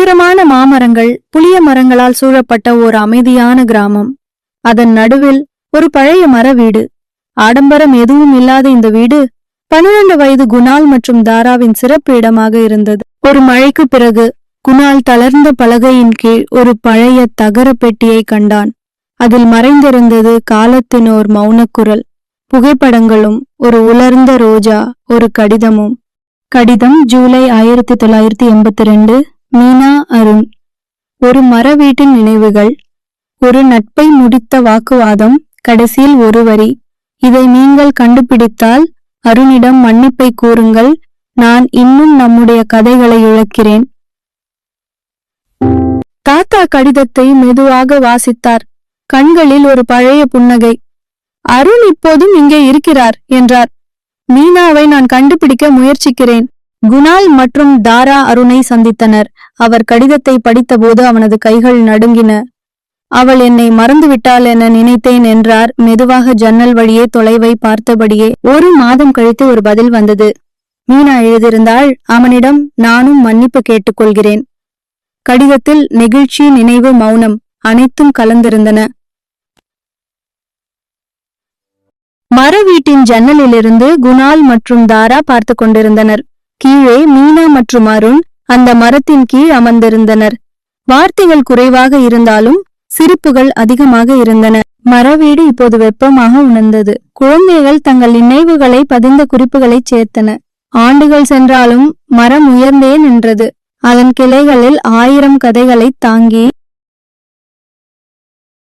உயரமான மாமரங்கள் புளிய மரங்களால் சூழப்பட்ட ஓர் அமைதியான கிராமம். அதன் நடுவில் ஒரு பழைய மர வீடு. ஆடம்பரம் எதுவும் இல்லாத இந்த வீடு பன்னிரண்டு வயது குணால் மற்றும் தாராவின் சிறப்பு இடமாக இருந்தது. ஒரு மழைக்கு பிறகு குணால் தளர்ந்த பலகையின் கீழ் ஒரு பழைய தகர பெட்டியை கண்டான். அதில் மறைந்திருந்தது காலத்தின் ஓர் மௌனக்குரல். புகைப்படங்களும் ஒரு உலர்ந்த ரோஜா ஒரு கடிதமும். கடிதம் ஜூலை ஆயிரத்தி தொள்ளாயிரத்தி எண்பத்தி ரெண்டு மீனா அருண். ஒரு மர வீட்டின் நினைவுகள். ஒரு நட்பை முடித்த வாக்குவாதம். கடைசியில் ஒரு வரி. இதை நீங்கள் கண்டுபிடித்தால் அருணிடம் மன்னிப்பை கூறுங்கள் நான் இன்னும் நம்முடைய கதைகளை இழக்கிறேன். தாத்தா கடிதத்தை மெதுவாக வாசித்தார். கண்களில் ஒரு பழைய புன்னகை. அருண் இப்போதும் இங்கே இருக்கிறார் என்றார். மீனாவை நான் கண்டுபிடிக்க முயற்சிக்கிறேன். குணால் மற்றும் தாரா அருணை சந்தித்தனர். அவர் கடிதத்தை படித்தபோது அவனது கைகள் நடுங்கின. அவள் என்னை மறந்துவிட்டாள் என நினைத்தேன் என்றார். மெதுவாக ஜன்னல் வழியே தொலைவை பார்த்தபடியே ஒரு மாதம் கழித்து ஒரு பதில் வந்தது. மீனா எழுதியிருந்தாள் அவனிடம் நானும் மன்னிப்பு கேட்டுக்கொள்கிறேன். கடிதத்தில் நெகிழ்ச்சி நினைவு மௌனம் அனைத்தும் கலந்திருந்தன. மர வீட்டின் ஜன்னலிலிருந்து குணால் மற்றும் தாரா பார்த்து கொண்டிருந்தனர். கீழே மீனா மற்றும் அருண் அந்த மரத்தின் கீழ் அமர்ந்திருந்தனர். வார்த்தைகள் குறைவாக இருந்தாலும் சிரிப்புகள் அதிகமாக இருந்தன. மரவீடு இப்போது வெப்பமாக உணர்ந்தது. குழந்தைகள் தங்கள் நினைவுகளை பதிந்த குறிப்புகளைச் சேர்த்தன. ஆண்டுகள் சென்றாலும் மரம் உயர்ந்தே நின்றது. அதன் கிளைகளில் ஆயிரம் கதைகளைத் தாங்கி